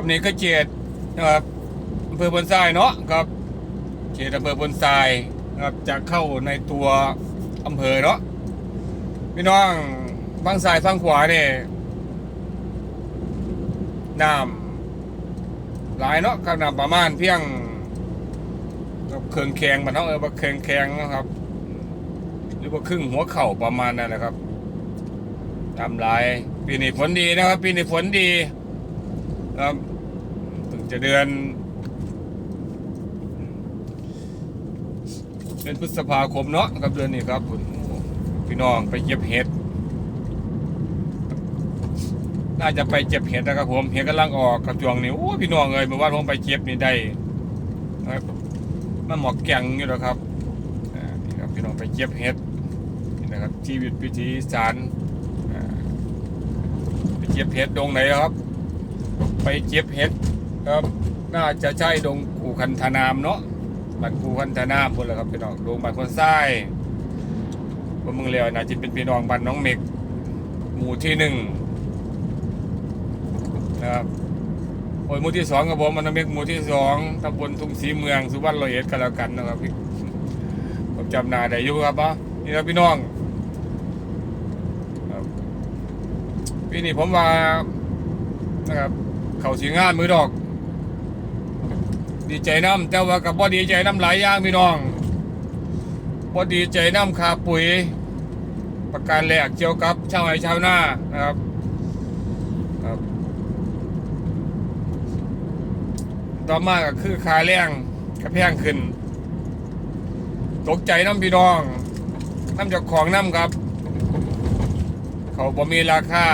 กับนี้ก็เจดนะครับอำเภอพนทรายเนาะครับเขตอำเภอพนทรายนะครับจะเข้าในตัวอำเภอเนาะพี่น้องฝั่งซ้ายฝั่งขวาเนี่ยน้ำหลายเนาะครับน้ำประมาณเพียงกับเครื่องแข็งมันเนาะเออว่าเครื่องแข็งนะครับ หรือว่าครึ่งหัวเข่าประมาณนั้นนะครับทำลายปีนี้ฝนดีนะครับ ปีนี้ฝนดีครับ จะเดือนเดือนพฤษภาคมเนาะครับเดือนนี้ครับคุณพี่น้องไปเก็บเห็ดน่าจะไปเจ็บเห็ดนะครับผมเห็ดกำลังออกกระจวงนี่โอ้พี่น้องเอ้ยเมื่อวานผมไปเจ็บนี่ได้นะครับมันหมอกแกงอยู่แล้วครับนี่ครับพี่น้องไปเจ็บเห็ดนี่นะครับชีวิตวิถีสารไปเจ็บเห็ดดงไหนครับ ไปเจ็บเห็ด ครับน่าจะใช่ดงกูคันธนามเนาะบ้านกูคันธนามคนละครับพี่น้องดงบ้านคนทรายผมมึงเลียวน่าจะเป็นพี่น้องบ้านน้องเมกหมู่ที่หนึ่งนะครับโอ้ยหมู่ที่สองกับผมมันน้องเป็นหมู่ที่สองตำบลทุ่งศรีเมืองสุวรรณรอยเอ็ดกันแล้วกันนะครับพี่ผมจำนาได้อยู่ครับปะนี่นะพี่น้องครับปีนี้ผมว่านะครับเขาสีงานมือดอก ดีใจน้ำแต่ว่ากับบ่ดีใจน้ำหลายอย่างพี่น้องบ่ดีใจน้ำคาปุ๋ย ประการแรกเกี่ยวกับชาวไร่ชาวนานะครับครับ ต่อมาก็คือคาแรงกระแพงขึ้น ตกใจน้ำพี่น้องน้ำจากของน้ำครับ เขาบ่มีราคา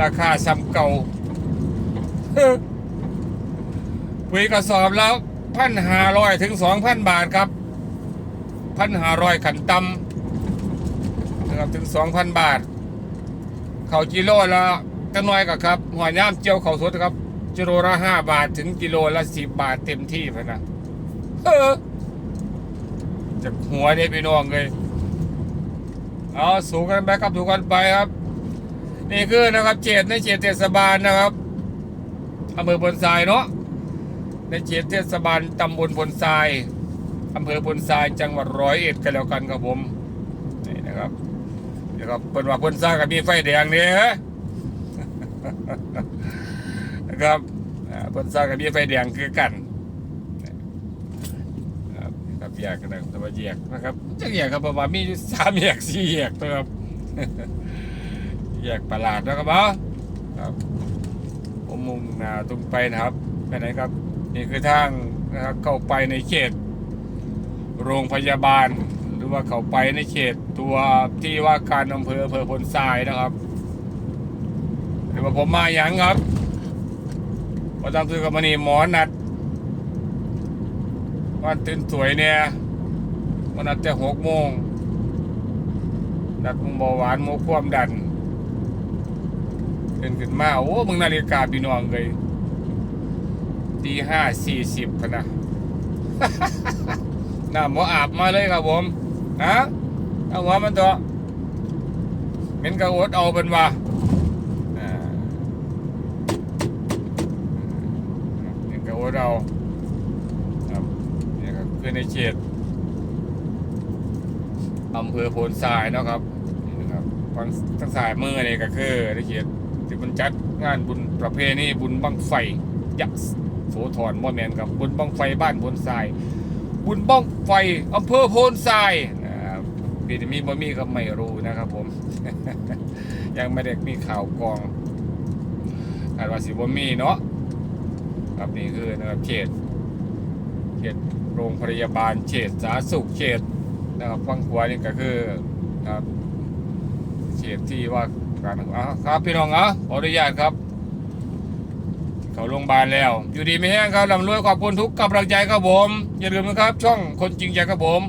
ราคาซ้ำเก่า ปุ๋ยกระสอบแล้วพันห้าร้อยถึงสองพันบาทครับพันห้าร้อยขันตำนะครับถึงสองพันบาท เขากิโลละก็น้อยกับครับหัวย่ามเจียวเขาสดครับกิโลละห้าบาทถึงกิโลละสิบบาทเต็มที่พะนะเออจากหัวเนี่ยพี่น้องเลยเอาสูงกันไปครับสูงกันไปครับ นี่คือนะครับเจตในเจตเทศบาลนะครับอำเภอพนทรายเนาะ ในเจตเทศบาลตำบลพนทรายอำเภอพนทรายจังหวัดร้อยเอ็ดกันแล้วกันครับผมนี่นะครับนี่ครับเพิ่นว่าพนทรายกับมีไฟแดงเนี่ยนะครับอ่าเพิ่นสร้างกับมีไฟแดงคือกันนะครับแยกกันนะแต่ว่าแยกนะครับจะแยกครับเพระว่ามีสามแยกสี่แยกนะครับแยกประหลาดนะครับเนาะครับผมมุ่งหน้าตรงไปนะครับไปไหนครับ นี่คือทางนะครับเข้าไปในเขต โรงพยาบาล หรือว่าเข้าไปในเขตตัวที่ว่าการอำเภออำเภอพนทรายนะครับหรือว่าผมมาอย่างครับพอตามซื้อกับมันนี่หมอนัดวันตื่นสวยเนี่ยวันนัดจะหกโมงนัดมึงเบาหวานโมความดันตื่นขึ้นมาโอ้มึงนาฬิกาพี่น้องเลย ตีห้าสี่สิบพะนะน้ำหมออาบมาเลยครับผมนะเอาหัวมันตัวเป็นกระโอดเอาเป็นว่าอ่านี่ก็ว่าเราครับนี่คือในเขตอำเภอโพนทรายเนาะครับนี่นะครับฟังทางสายมือนี่ก็คือในเขตที่มันจัดงานบุญประเพณีบุญบังไฟยักษ์ โสธรบ่แมนครับบุญบังไฟบ้านโพนทรายบุญบังไฟอำเภอโพนทรายนะครับปีนี้มีบ่มีก็ไม่รู้นะครับผม ยังไม่ได้มีข่าวกรองคาดว่าสิบ่มีเนาะครับนี่คือนะครับเขตเขตโรงพยาบาลเขตสาธารณสุขเขตนะครับฟังขวานี่ก็คือครับเขตที่ว่าการอะครับพี่น้องอะขออนุญาตครับ เขาโรงพยาบาลแล้ว อยู่ดีไม่แห้งครับลำรวยขอบคุณทุกกำลังใจครับผม อย่าลืมนะครับ ช่องคนจริงใจครับผม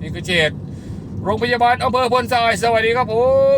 นี่คือเจตโรงพยาบาลอำเภอพลทรายสวัสดีครับผม